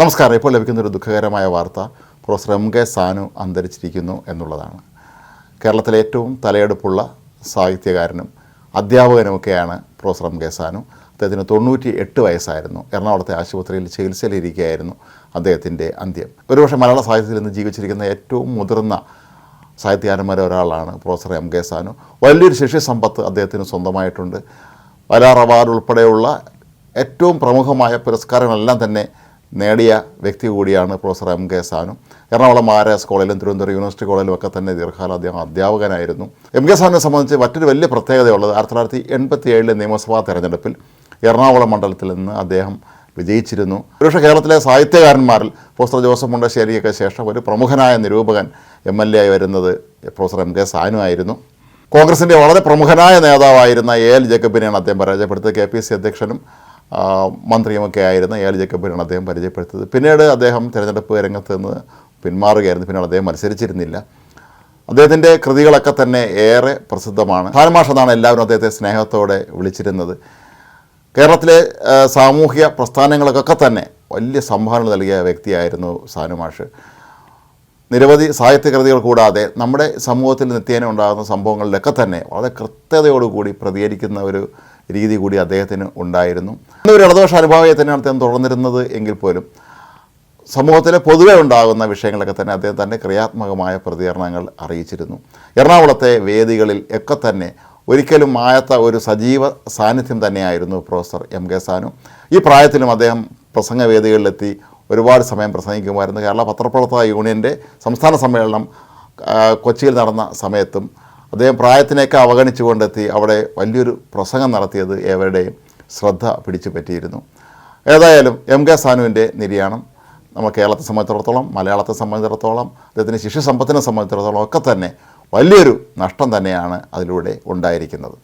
നമസ്കാരം. ഇപ്പോൾ ലഭിക്കുന്ന ഒരു ദുഃഖകരമായ വാർത്ത പ്രൊഫസർ എം കെ സാനു അന്തരിച്ചിരിക്കുന്നു എന്നുള്ളതാണ്. കേരളത്തിലെ ഏറ്റവും തലയെടുപ്പുള്ള സാഹിത്യകാരനും അധ്യാപകനുമൊക്കെയാണ് പ്രൊഫസർ എം കെ സാനു. അദ്ദേഹത്തിന് തൊണ്ണൂറ്റി എട്ട് വയസ്സായിരുന്നു. എറണാകുളത്തെ ആശുപത്രിയിൽ ചികിത്സയിലിരിക്കുകയായിരുന്നു അദ്ദേഹത്തിന്റെ അന്ത്യം. ഒരുപക്ഷെ മലയാള സാഹിത്യത്തിൽ നിന്ന് ജീവിച്ചിരിക്കുന്ന ഏറ്റവും മുതിർന്ന സാഹിത്യകാരന്മാരെ ഒരാളാണ് പ്രൊഫസർ എം കെ സാനു. വലിയൊരു ശിഷ്യസമ്പത്ത് അദ്ദേഹത്തിന് സ്വന്തമായിട്ടുണ്ട്. വലാർ അവാർഡ് ഉൾപ്പെടെയുള്ള ഏറ്റവും പ്രമുഖമായ പുരസ്കാരങ്ങളെല്ലാം തന്നെ നേടിയ വ്യക്തി കൂടിയാണ് professor M K Sanu. Ernakulam Maharaj കോളേജിലും തിരുവനന്തപുരം യൂണിവേഴ്സിറ്റി കോളേജിലും ഒക്കെ തന്നെ ദീർഘകാല അദ്ദേഹം അധ്യാപകനായിരുന്നു. എം കെ സാനുവിനെ സംബന്ധിച്ച് മറ്റൊരു വലിയ പ്രത്യേകതയുള്ളത് ആയിരത്തി തൊള്ളായിരത്തി എൺപത്തി ഏഴിലെ നിയമസഭാ തെരഞ്ഞെടുപ്പിൽ എറണാകുളം മണ്ഡലത്തിൽ നിന്ന് അദ്ദേഹം വിജയിച്ചിരുന്നു. ഒരുപക്ഷെ കേരളത്തിലെ സാഹിത്യകാരന്മാരിൽ പ്രൊഫസർ ജോസഫ് മുണ്ടശ്ശേരിയൊക്കെ ശേഷം ഒരു പ്രമുഖനായ നിരൂപകൻ എം എൽ എ ആയി വരുന്നത് പ്രൊഫസർ എം കെ സാനു ആയിരുന്നു. കോൺഗ്രസിന്റെ വളരെ പ്രമുഖനായ നേതാവായിരുന്ന എ എൽ ജേക്കബിനെയാണ് അദ്ദേഹം പരാജയപ്പെടുത്തിയത്. കെ പി സി അധ്യക്ഷനും മന്ത്രിയുമൊക്കെ ആയിരുന്ന എ എൽ ജേക്കബിനാണ് അദ്ദേഹം പരിചയപ്പെടുത്തിയത്. പിന്നീട് അദ്ദേഹം തിരഞ്ഞെടുപ്പ് രംഗത്ത് നിന്ന് പിന്മാറുകയായിരുന്നു. പിന്നീട് അദ്ദേഹം മത്സരിച്ചിരുന്നില്ല. അദ്ദേഹത്തിന്റെ കൃതികളൊക്കെ തന്നെ ഏറെ പ്രസിദ്ധമാണ്. ഭാരമാഷ എന്നാണ് എല്ലാവരും അദ്ദേഹത്തെ സ്നേഹത്തോടെ വിളിച്ചിരുന്നത്. കേരളത്തിലെ സാമൂഹിക പ്രസ്ഥാനങ്ങൾക്കൊക്കെ തന്നെ വലിയ സംഭാവന നൽകിയ വ്യക്തിയായിരുന്നു സാനുമാഷ് നിരവധി സാഹിത്യകൃതികൾ കൂടാതെ നമ്മുടെ സമൂഹത്തിൽ നിത്യേന ഉണ്ടാകുന്ന സംഭവങ്ങളിലൊക്കെ തന്നെ വളരെ കൃത്യതയോടുകൂടി പ്രതികരിക്കുന്ന ഒരു രീതി കൂടി അദ്ദേഹത്തിന് ഉണ്ടായിരുന്നു. ഒരു ഇടതുപക്ഷ അനുഭാവിയെ തന്നെയാണ് അദ്ദേഹം തുടർന്നിരുന്നത് എങ്കിൽ പോലും സമൂഹത്തിലെ പൊതുവെ ഉണ്ടാകുന്ന വിഷയങ്ങളൊക്കെ തന്നെ അദ്ദേഹം തന്റെ ക്രിയാത്മകമായ പ്രതികരണങ്ങൾ അറിയിച്ചിരുന്നു. എറണാകുളത്തെ വേദികളിൽ ഒക്കെ തന്നെ ഒരിക്കലും മായാത്ത ഒരു സജീവ സാന്നിധ്യം തന്നെയായിരുന്നു പ്രൊഫസർ എം കെ സാനു. ഈ പ്രായത്തിലും അദ്ദേഹം പ്രസംഗവേദികളിലെത്തി ഒരുപാട് സമയം പ്രസംഗിക്കുമായിരുന്നു. കേരള പത്രപ്രവർത്തക യൂണിയന്റെ സംസ്ഥാന സമ്മേളനം കൊച്ചിയിൽ നടന്ന സമയത്തും അദ്ദേഹം പ്രായത്തിനെയൊക്കെ അവഗണിച്ചുകൊണ്ടെത്തി അവിടെ വലിയൊരു പ്രസംഗം നടത്തിയത് ഏവരുടെയും ശ്രദ്ധ പിടിച്ചു പറ്റിയിരുന്നു. ഏതായാലും എം കെ സാനുവിന്റെ നിര്യാണം നമ്മൾ കേരളത്തെ സംബന്ധിച്ചിടത്തോളം മലയാളത്തെ സംബന്ധിച്ചിടത്തോളം അദ്ദേഹത്തിന്റെ ശിഷ്യസമ്പത്തിനെ സംബന്ധിച്ചിടത്തോളം ഒക്കെ തന്നെ വലിയൊരു നഷ്ടം തന്നെയാണ് അതിലൂടെ ഉണ്ടായിരിക്കുന്നത്.